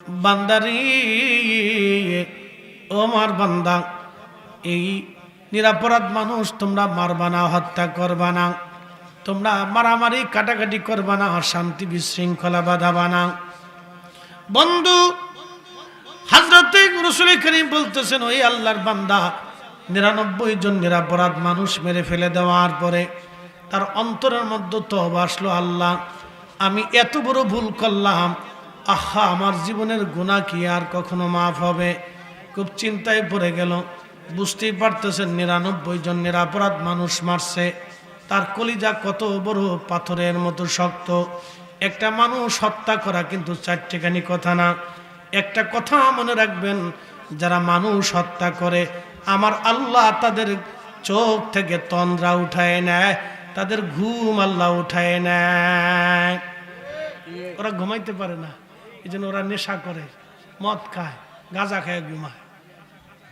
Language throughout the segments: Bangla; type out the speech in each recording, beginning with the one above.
বান্দারি ও আমার বান্দা, এই নিরাপরাধ মানুষ তোমরা মারবা না, হত্যা করবা না। তোমরা মারামারি, কাটাকাটি করবা না, শান্তি বিশৃঙ্খলা বাঁধাবা না। বন্ধু হাজরতে রসুল করিম বলতেছেন, ওই আল্লাহর বান্দা, নিরানব্বই জন নিরাপরাধ মানুষ মেরে ফেলে দেওয়ার পরে তার অন্তরের মধ্যে তো আসলো, আল্লাহ, আমি এত বড় ভুল করলাম আহা, আমার জীবনের গুণা কি আর কখনো মাফ হবে? খুব চিন্তায় পড়ে গেল। বুঝতেই পারতেছেন, নিরানব্বই জন নিরাপরাধ মানুষ মারছে। তার কলিজা কত বড় পাথরের মতো শক্ত। একটা মানুষ হত্যা করা কিন্তু চারটেখানি কথা না। একটা কথা মনে রাখবেন, যারা মানুষ হত্যা করে, আমার আল্লাহ তাদের চোখ থেকে তন্দ্রা উঠায় নেয়, তাদের ঘুম আল্লাহ উঠায় নেয়। ওরা ঘুমাইতে পারে না। এই জন্য ওরা নেশা করে মদ খায় গাঁজা খায় ঘুমায়।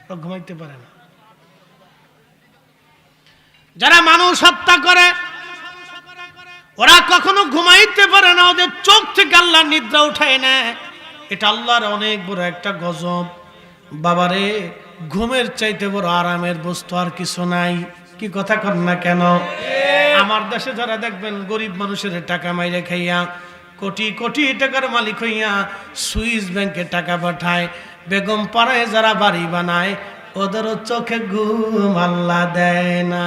ওরা ঘুমাইতে পারে না। যারা মানুষ হত্যা করে ওরা কখনো ঘুমাইতে পারে না ওদের চোখ থেকে আল্লাহ নিদ্রা উঠায় নেয় এটা আল্লাহর অনেক বড় একটা গজব। বাবারে ঘুমের চাইতে বড় আরামের বস্তু আর কিছু নাই। কি কথা কর না কেন? আমার দেশে যারা দেখবেন গরিব মানুষের টাকা মাইরে খাইয়া কোটি কোটি টাকার মালিক হইয়া সুইস ব্যাংকে টাকা পাঠায়। বেগম পাড়ায় যারা বাড়ি বানায়, ওদেরও চোখে ঘুম আল্লাহ দেয় না।